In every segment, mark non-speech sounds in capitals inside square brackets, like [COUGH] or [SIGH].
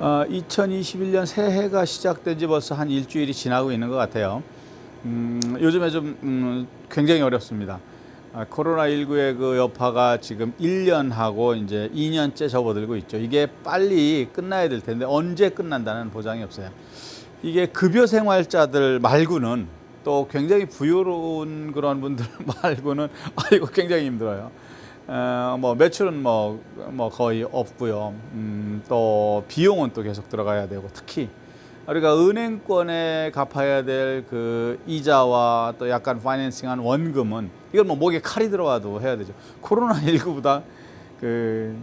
어, 2021년 새해가 시작된 지 벌써 한 일주일이 지나고 있는 것 같아요. 음, 요즘에 좀 음, 굉장히 어렵습니다. 아, 코로나19의 그 여파가 지금 1년하고 이제 2년째 접어들고 있죠. 이게 빨리 끝나야 될 텐데 언제 끝난다는 보장이 없어요. 이게 급여 생활자들 말고는 또 굉장히 부유로운 그런 분들 [LAUGHS] 말고는 아이고 굉장히 힘들어요. 어, 뭐 매출은 뭐, 뭐 거의 없고요. 음, 또 비용은 또 계속 들어가야 되고 특히 우리가 은행권에 갚아야 될 그 이자와 또 약간 파이낸싱한 원금은 이건 뭐 목에 칼이 들어와도 해야 되죠. 코로나 19보다 그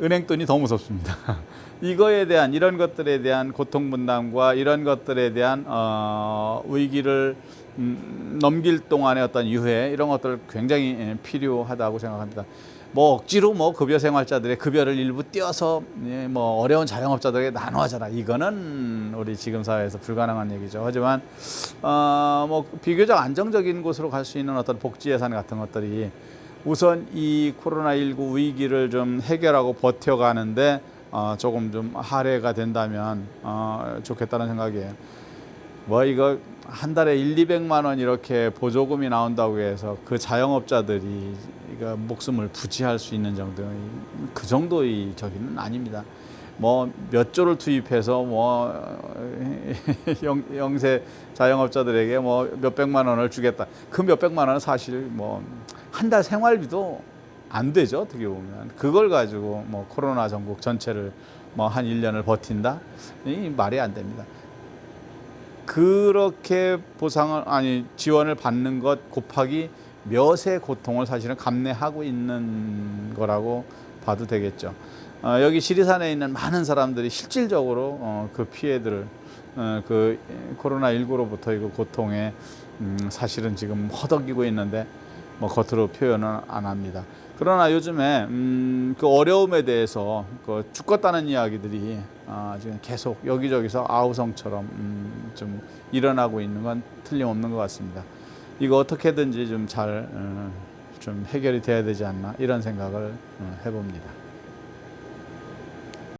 은행 돈이 더 무섭습니다. [LAUGHS] 이거에 대한 이런 것들에 대한 고통 분담과 이런 것들에 대한 어, 위기를 음, 넘길 동안의 어떤 유해 이런 것들 굉장히 예, 필요하다고 생각합니다. 뭐 억지로 뭐 급여 생활자들의 급여를 일부 떼어서 예, 뭐 어려운 자영업자들에게 나눠줘라 이거는 우리 지금 사회에서 불가능한 얘기죠. 하지만 어 뭐 비교적 안정적인 곳으로 갈 수 있는 어떤 복지 예산 같은 것들이 우선 이 코로나 19 위기를 좀 해결하고 버텨가는데 어 조금 좀 할애가 된다면 어 좋겠다는 생각이에요. 뭐 이거 한 달에 1, 200만 원 이렇게 보조금이 나온다고 해서 그 자영업자들이 이거 목숨을 부지할 수 있는 정도 그 정도의 저기는 아닙니다. 뭐 몇 조를 투입해서 뭐 [LAUGHS] 영, 영세 자영업자들에게 뭐 몇백만 원을 주겠다. 그 몇백만 원은 사실 뭐 한 달 생활비도 안 되죠. 어떻게 보면 그걸 가지고 뭐 코로나 전국 전체를 뭐 한 1년을 버틴다? 이 말이 안 됩니다. 그렇게 보상을 아니 지원을 받는 것 곱하기 몇의 고통을 사실은 감내하고 있는 거라고 봐도 되겠죠. 어, 여기 지리산에 있는 많은 사람들이 실질적으로 어, 그 피해들을 어, 그 코로나 19로부터 그 고통에 음, 사실은 지금 허덕이고 있는데 뭐 겉으로 표현은 안 합니다. 그러나 요즘에 음, 그 어려움에 대해서 그 죽겠다는 이야기들이 아, 지금 계속 여기저기서 아우성처럼 음, 좀 일어나고 있는 건 틀림없는 것 같습니다. 이거 어떻게든지 좀잘 어, 좀 해결이 돼야 되지 않나 이런 생각을 어, 해봅니다.